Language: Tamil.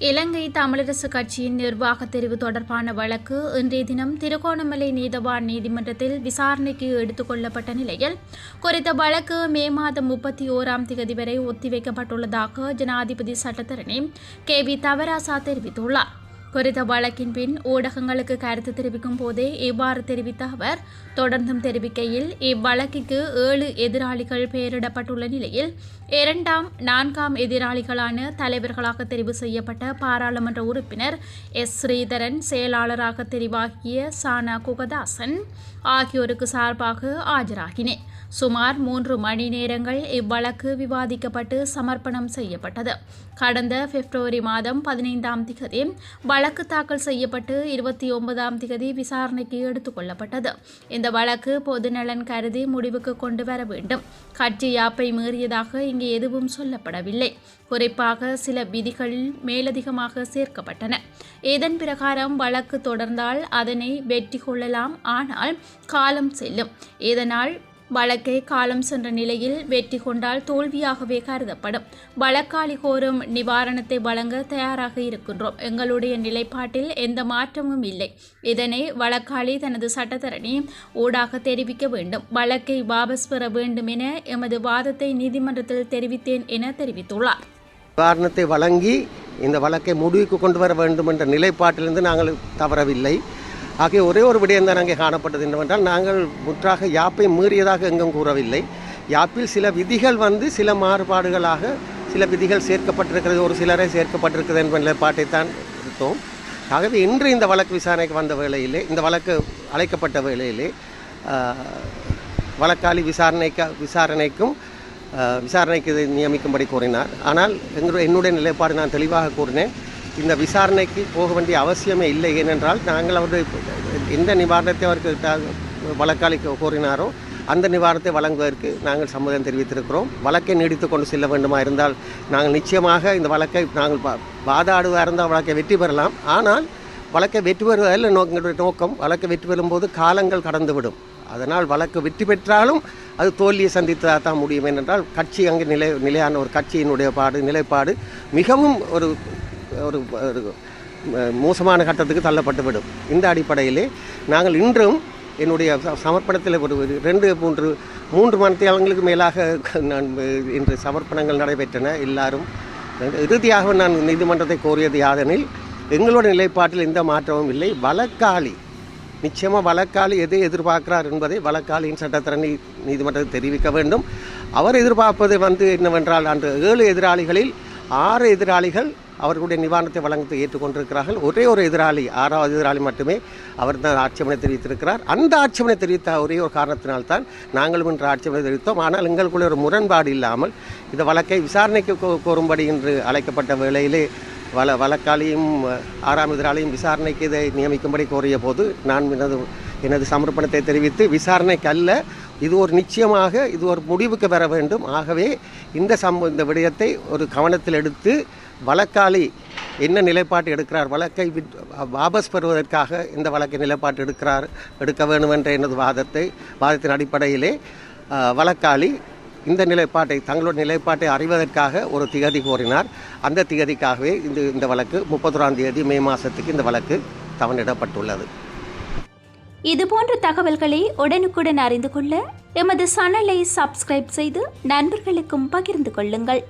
இலங்கை தமிழரசு கட்சியின் நிர்வாக தெரிவு தொடர்பான வழக்கு இன்றைய தினம் திருகோணமலை நீதவான் நீதிமன்றத்தில் விசாரணைக்கு எடுத்துக் கொள்ளப்பட்ட நிலையில் குறித்த வழக்கு மே மாதம் முப்பத்தி ஓராம் தேதி வரை ஒத்திவைக்கப்பட்டுள்ளதாக ஜனாதிபதி சட்டத்தரணி கே வி தவராசா தெரிவித்துள்ளார். குறித்த வழக்கின் பின் ஊடகங்களுக்கு கருத்து தெரிவிக்கும் போதே இவ்வாறு தெரிவித்த அவர் தொடர்ந்தும் தெரிவிக்கையில் இவ்வழக்கிற்கு ஏழு எதிராளிகள் பெயரிடப்பட்டுள்ள நிலையில் இரண்டாம் நான்காம் எதிராளிகளான தலைவர்களாக தெரிவு செய்யப்பட்ட பாராளுமன்ற உறுப்பினர் எஸ். ஸ்ரீதரன் செயலாளராக தெரிவாகிய சானா குகதாசன் ஆகியோருக்கு சார்பாக ஆஜராகினேன். சுமார் மூன்று மணி நேரங்கள் இவ்வழக்கு விவாதிக்கப்பட்டு சமர்ப்பணம் செய்யப்பட்டது. கடந்த பிப்ரவரி மாதம் பதினைந்தாம் திகதி வழக்கு தாக்கல் செய்யப்பட்டு இருபத்தி ஒன்பதாம் திகதி விசாரணைக்கு எடுத்துக் கொள்ளப்பட்டது இந்த வழக்கு பொதுநலன் கருதி முடிவுக்கு கொண்டு வர வேண்டும். கட்சி யாப்பை மீறியதாக இங்கு எதுவும் சொல்லப்படவில்லை. குறிப்பாக சில விதிகள் மேலதிகமாக சேர்க்கப்பட்டன. இதன் பிரகாரம் வழக்கு தொடர்ந்தால் அதனை வெற்றி கொள்ளலாம். ஆனால் காலம் செல்லும். இதனால் வழக்கை காலம் சென்ற நிலையில் வெற்றி கொண்டால் தோல்வியாகவே கருதப்படும். வழக்காளி கோரும் நிவாரணத்தை வழங்க தயாராக இருக்கின்றோம். எங்களுடைய நிலைப்பாட்டில் எந்த மாற்றமும் இல்லை. இதனை வழக்காளி தனது சட்டத்தரணி ஊடாக தெரிவிக்க வேண்டும். வழக்கை வாபஸ் பெற வேண்டும் என எமது வாதத்தை நீதிமன்றத்தில் தெரிவித்தேன் என தெரிவித்துள்ளார். நிவாரணத்தை வழங்கி இந்த வழக்கை முடிவுக்கு கொண்டு வர வேண்டும் என்ற நிலைப்பாட்டிலிருந்து நாங்கள் தவறவில்லை. ஆகிய ஒரே ஒரு விடயம் தான் அங்கே காணப்பட்டது என்னவென்றால் நாங்கள் முற்றாக யாப்பை மீறியதாக எங்கும் கூறவில்லை. யாப்பில் சில விதிகள் வந்து சில மாறுபாடுகளாக சில விதிகள் சேர்க்கப்பட்டிருக்கிறது ஒரு சிலரே சேர்க்கப்பட்டிருக்கிறது என்ற நிலைப்பாட்டைத்தான் எடுத்தோம். ஆகவே இன்று இந்த வழக்கு விசாரணைக்கு வந்த வேளையிலே இந்த வழக்கு அழைக்கப்பட்ட வேளையிலே வழக்காளி விசாரணைக்கு விசாரணைக்கும் விசாரணைக்கு நியமிக்கும்படி கூறினார். ஆனால் எங்களுடைய என்னுடைய நிலைப்பாடு நான் தெளிவாக கூறினேன். இந்த விசாரணைக்கு போக வேண்டிய அவசியமே இல்லை. ஏனென்றால் நாங்கள் அவருடைய எந்த நிவாரணத்தை அவருக்கு த- வழக்காளி கோரினாரோ அந்த நிவாரணத்தை வழங்குவதற்கு நாங்கள் சம்மதம் தெரிவித்திருக்கிறோம். வழக்கை நீடித்து கொண்டு செல்ல வேண்டுமா இருந்தால் நாங்கள் நிச்சயமாக இந்த வழக்கை நாங்கள் வாதாடுவதாக இருந்தால் வழக்கை வெற்றி பெறலாம். ஆனால் வழக்கை வெற்றி பெறுவதில் நோக்கங்களுடைய நோக்கம் வழக்கை வெற்றி பெறும்போது காலங்கள் கடந்துவிடும். அதனால் வழக்கு வெற்றி பெற்றாலும் அது தோல்வியை சந்தித்ததாக தான் முடியும். ஏனென்றால் கட்சி அங்கே நிலை நிலையான ஒரு கட்சியினுடைய பாடு நிலைப்பாடு மிகவும் ஒரு ஒரு மோசமான கட்டத்துக்கு தள்ளப்பட்டுவிடும் இந்த அடிப்படையிலே நாங்கள் இன்றும் என்னுடைய சமர்ப்பணத்தில் ஒரு ரெண்டு மூன்று மூன்று மணித்தியாலங்களுக்கு மேலாக நான் இன்று சமர்ப்பணங்கள் நடைபெற்றன. எல்லாரும் இறுதியாக நான் நீதிமன்றத்தை கோரியது யாதெனில் எங்களுடைய நிலைப்பாட்டில் எந்த மாற்றமும் இல்லை. வழக்காளி நிச்சயமாக வழக்காளி எதை எதிர்பார்க்கிறார் என்பதை வழக்காளியின் சட்டத்திறனை நீதிமன்றத்தில் தெரிவிக்க வேண்டும். அவர் எதிர்பார்ப்பது வந்து என்னவென்றால் அன்று ஏழு எதிராளிகளில் ஆறு எதிராளிகள் அவர்களுடைய நிவாரணத்தை வழங்கத்தை ஏற்றுக்கொண்டிருக்கிறார்கள். ஒரே ஒரு எதிராளி ஆறாவது எதிராளி மட்டுமே அவர் தான் ஆட்சேபனை தெரிவித்திருக்கிறார். அந்த ஆட்சேபனை தெரிவித்த ஒரே ஒரு காரணத்தினால்தான் நாங்களும் இன்று ஆட்சேபனை தெரிவித்தோம். ஆனால் எங்களுக்குள்ள ஒரு முரண்பாடு இல்லாமல் இந்த வழக்கை விசாரணைக்கு கோரும்படி என்று அழைக்கப்பட்ட வேளையிலே வள வழக்காளியும் ஆறாம் எதிராளியும் விசாரணைக்கு இதை நியமிக்கும்படி கோரிய போது நான் எனது எனது சமர்ப்பணத்தை தெரிவித்து விசாரணைக்கு அல்ல இது ஒரு நிச்சயமாக இது ஒரு முடிவுக்கு வர வேண்டும். ஆகவே இந்த சம்ப இந்த விடயத்தை ஒரு கவனத்தில் எடுத்து வழக்காளி என்ன நிலைப்பாட்டு எடுக்கிறார் வழக்கை விட் வாபஸ் பெறுவதற்காக இந்த வழக்கை நிலைப்பாட்டு எடுக்கிறார் எடுக்க வேண்டும் என்ற எனது வாதத்தை வாதத்தின் அடிப்படையிலே வழக்காளி இந்த நிலைப்பாட்டை தங்களுடைய நிலைப்பாட்டை அறிவதற்காக ஒரு திகதி கோரினார். அந்த திகதிக்காகவே இந்த இந்த வழக்கு முப்பத்தொராம் தேதி மே மாதத்துக்கு இந்த வழக்கு தவணிடப்பட்டுள்ளது இதுபோன்ற தகவல்களை உடனுக்குடன் அறிந்து கொள்ள எமது சேனலை சப்ஸ்கிரைப் செய்து நண்பர்களுக்கும் பகிர்ந்து கொள்ளுங்கள்.